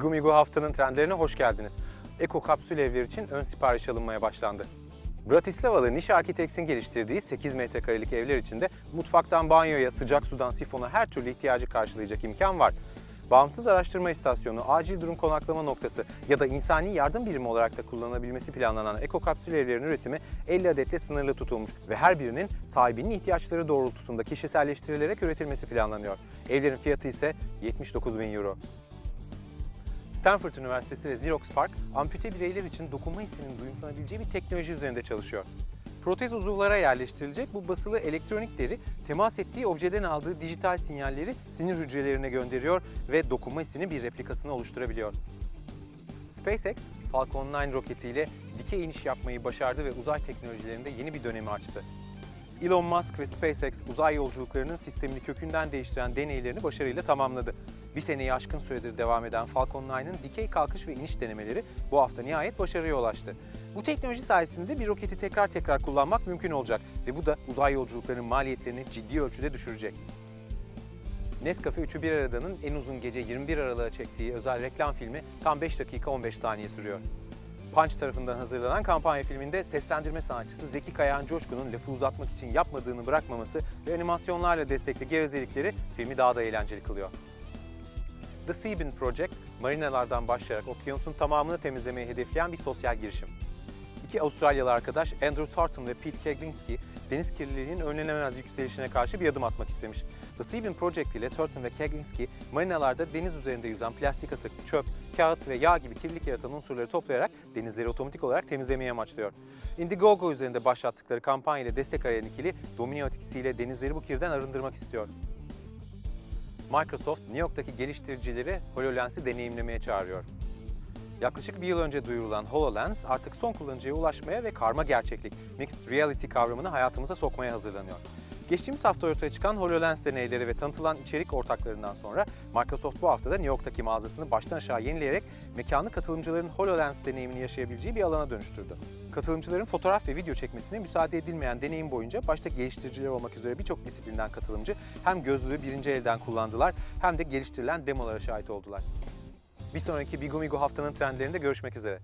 Migo haftanın trendlerine hoş geldiniz. Eko kapsül evler için ön sipariş alınmaya başlandı. Bratislava'lı Niş Architects'in geliştirdiği 8 metrekarelik evler içinde mutfaktan banyoya, sıcak sudan sifona her türlü ihtiyacı karşılayacak imkan var. Bağımsız araştırma istasyonu, acil durum konaklama noktası ya da insani yardım birimi olarak da kullanılabilmesi planlanan eko kapsül evlerin üretimi 50 adetle sınırlı tutulmuş ve her birinin sahibinin ihtiyaçları doğrultusunda kişiselleştirilerek üretilmesi planlanıyor. Evlerin fiyatı ise 79 bin euro. Stanford Üniversitesi ve Xerox Park, ampute bireyler için dokunma hissinin duyumsanabileceği bir teknoloji üzerinde çalışıyor. Protez uzuvlara yerleştirilecek bu basılı elektronik deri, temas ettiği objeden aldığı dijital sinyalleri sinir hücrelerine gönderiyor ve dokunma hissinin bir replikasını oluşturabiliyor. SpaceX, Falcon 9 roketiyle dikey iniş yapmayı başardı ve uzay teknolojilerinde yeni bir dönemi açtı. Elon Musk ve SpaceX uzay yolculuklarının sistemini kökünden değiştiren deneylerini başarıyla tamamladı. Bir seneyi aşkın süredir devam eden Falcon 9'ın dikey kalkış ve iniş denemeleri bu hafta nihayet başarıya ulaştı. Bu teknoloji sayesinde bir roketi tekrar tekrar kullanmak mümkün olacak ve bu da uzay yolculuklarının maliyetlerini ciddi ölçüde düşürecek. Nescafe 3'ü bir arada'nın en uzun gece 21 Aralık'a çektiği özel reklam filmi tam 5 dakika 15 saniye sürüyor. Punch tarafından hazırlanan kampanya filminde seslendirme sanatçısı Zeki Kayağan Coşkun'un lafı uzatmak için yapmadığını bırakmaması ve animasyonlarla destekli gevezelikleri filmi daha da eğlenceli kılıyor. The Seabin Project, marinalardan başlayarak okyanusun tamamını temizlemeyi hedefleyen bir sosyal girişim. İki Avustralyalı arkadaş Andrew Thornton ve Pete Keglinski, deniz kirliliğinin önlenemez yükselişine karşı bir adım atmak istemiş. The Seabin Project ile Thornton ve Keglinski, marinalarda deniz üzerinde yüzen plastik atık, çöp, kağıt ve yağ gibi kirlilik yaratan unsurları toplayarak denizleri otomatik olarak temizlemeyi amaçlıyor. Indiegogo üzerinde başlattıkları kampanya ile destek arayan ikili, domino etkisiyle denizleri bu kirden arındırmak istiyor. Microsoft, New York'taki geliştiricileri HoloLens'i deneyimlemeye çağırıyor. Yaklaşık bir yıl önce duyurulan HoloLens artık son kullanıcıya ulaşmaya ve karma gerçeklik, mixed reality kavramını hayatımıza sokmaya hazırlanıyor. Geçtiğimiz hafta ortaya çıkan HoloLens deneyleri ve tanıtılan içerik ortaklarından sonra Microsoft bu haftada New York'taki mağazasını baştan aşağı yenileyerek mekanı katılımcıların HoloLens deneyimini yaşayabileceği bir alana dönüştürdü. Katılımcıların fotoğraf ve video çekmesine müsaade edilmeyen deneyim boyunca başta geliştiriciler olmak üzere birçok disiplinden katılımcı hem gözlüğü birinci elden kullandılar hem de geliştirilen demolara şahit oldular. Bir sonraki Bigo Migo haftanın trendlerinde görüşmek üzere.